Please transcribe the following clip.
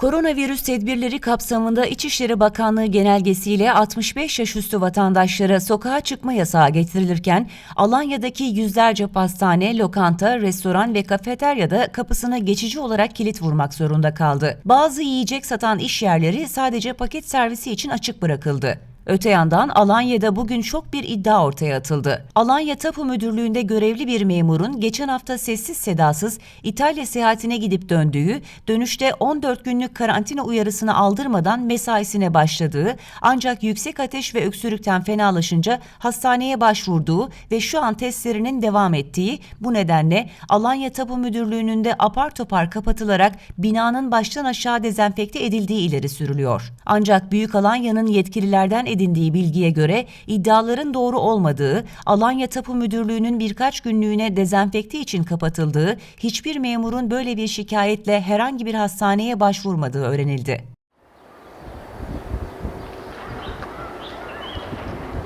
Koronavirüs tedbirleri kapsamında İçişleri Bakanlığı genelgesiyle 65 yaş üstü vatandaşlara sokağa çıkma yasağı getirilirken Alanya'daki yüzlerce pastane, lokanta, restoran ve kafeteryada kapısına geçici olarak kilit vurmak zorunda kaldı. Bazı yiyecek satan iş yerleri sadece paket servisi için açık bırakıldı. Öte yandan Alanya'da bugün şok bir iddia ortaya atıldı. Alanya Tapu Müdürlüğü'nde görevli bir memurun geçen hafta sessiz sedasız İtalya seyahatine gidip döndüğü, dönüşte 14 günlük karantina uyarısını aldırmadan mesaisine başladığı, ancak yüksek ateş ve öksürükten fenalaşınca hastaneye başvurduğu ve şu an testlerinin devam ettiği, bu nedenle Alanya Tapu Müdürlüğü'nün de apar topar kapatılarak binanın baştan aşağı dezenfekte edildiği ileri sürülüyor. Ancak Büyük Alanya'nın yetkililerden edindiği bilgiye göre iddiaların doğru olmadığı, Alanya Tapu Müdürlüğü'nün birkaç günlüğüne dezenfekte için kapatıldığı, hiçbir memurun böyle bir şikayetle herhangi bir hastaneye başvurmadığı öğrenildi.